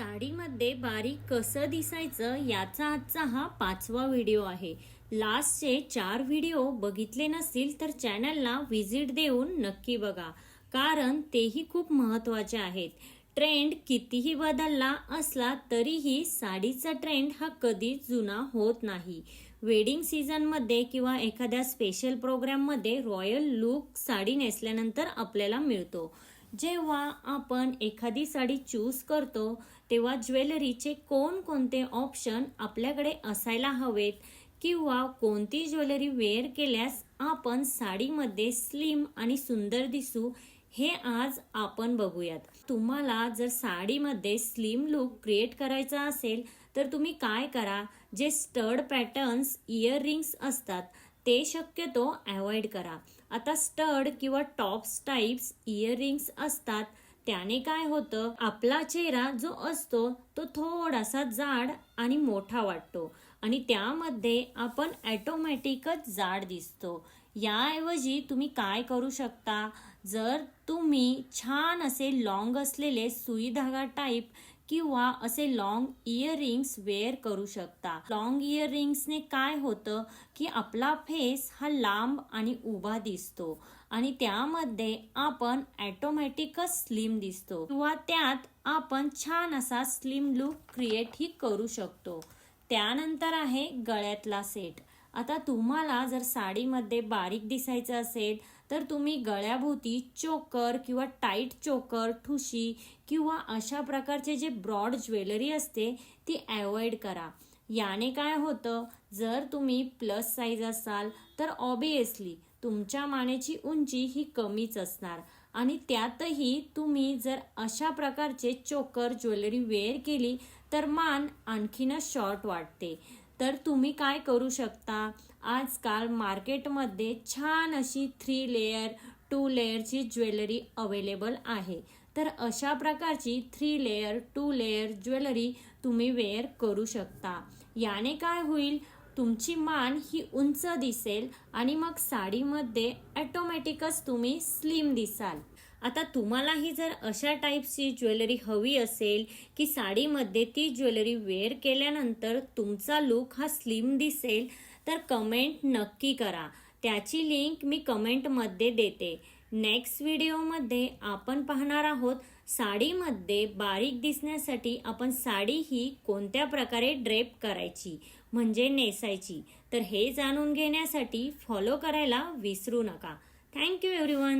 साडीमध्ये बारीक कसं दिसायचं याचा आजचा हा पाचवा व्हिडिओ आहे. लास्टचे चार व्हिडिओ बघितले नसतील तर चॅनलला व्हिजिट देऊन नक्की बघा कारण तेही खूप महत्त्वाचे आहेत. ट्रेंड कितीही बदलला असला तरीही साडीचा ट्रेंड हा कधीच जुना होत नाही. वेडिंग सीझनमध्ये किंवा एखाद्या स्पेशल प्रोग्राममध्ये रॉयल लुक साडी नेसल्यानंतर आपल्याला मिळतो. जेव्हा आपण एखादी साडी चूज करतो तेव्हा ज्वेलरीचे कोणकोणते ऑप्शन आपल्याकडे असायला हवेत किंवा कोणती ज्वेलरी वेअर केल्यास आपण साडीमध्ये स्लिम आणि सुंदर दिसू हे आज आपण बघूयात. तुम्हाला जर साडीमध्ये स्लिम लुक क्रिएट करायचा असेल तर तुम्ही काय करा? जे स्टड पॅटर्न्स इयर रिंग्स असतात ते शक्यतो अवॉइड करा. आता स्टड किंवा टॉप्स टाईप्स इयर रिंग्स असतात. त्याने काय होतं? आपला चेहरा जो असतो तो थोडासा जाड आणि मोठा वाटतो. आणि त्यामध्ये आपण ॲटोमॅटिकच जाड दिसतो. याऐवजी तुम्ही काय करू शकता? जर तुम्ही छान असे लॉंग असलेले सुई धागा टाईप किंवा असे लॉंग इयरिंग्स वेअर करू शकता. लॉंग इयरिंग्सने काय होतं? की आपला फेस हा लांब आणि उभा दिसतो. आणि त्यामध्ये आपण ॲटोमॅटिकच स्लिम दिसतो. किंवा त्यात आपण छान असा स्लिम लुक क्रिएट ही करू शकतो. त्यानंतर आहे गळ्यातला सेट आता तुम्हाला जर साडीमध्ये बारीक दिसायचं असेल तर तुम्ही गळ्याभोवती चोकर किंवा टाईट चोकर ठुशी किंवा अशा प्रकारचे जे ब्रॉड ज्वेलरी असते ती अवॉइड करा. याने काय होतं? जर तुम्ही प्लस साईज असाल तर ऑबियसली तुमच्या मानेची उंची ही कमीच असणार. आणि त्यातही तुम्ही जर अशा प्रकारचे चोकर ज्वेलरी वेअर केली तर मान आणखीनच शॉर्ट वाटते. तर तुम्ही काय करू शकता? आजकाल मार्केटमध्ये छान अशी थ्री लेयर टू लेयरची ज्वेलरी अवेलेबल आहे. तर अशा प्रकारची three layer two layer jewellery तुम्ही वेअर करू शकता. याने काय होईल? तुमची मान ही उंच दिसेल आणि मग साडीमध्ये ॲटोमॅटिकच तुम्ही स्लिम दिसाल. आता तुम्हालाही जर अशा टाईपची ज्वेलरी हवी असेल की साडीमध्ये ती ज्वेलरी वेअर केल्यानंतर तुमचा लुक हा स्लिम दिसेल तर कमेंट नक्की करा. त्याची लिंक मी कमेंटमध्ये देते. नेक्स्ट व्हिडिओमध्ये आपण पाहणार आहोत साडीमध्ये बारीक दिसण्यासाठी आपण साडी ही कोणत्या प्रकारे ड्रेप करायची म्हणजे नेसायची. तर हे जाणून घेण्यासाठी फॉलो करायला विसरू नका. Thank you everyone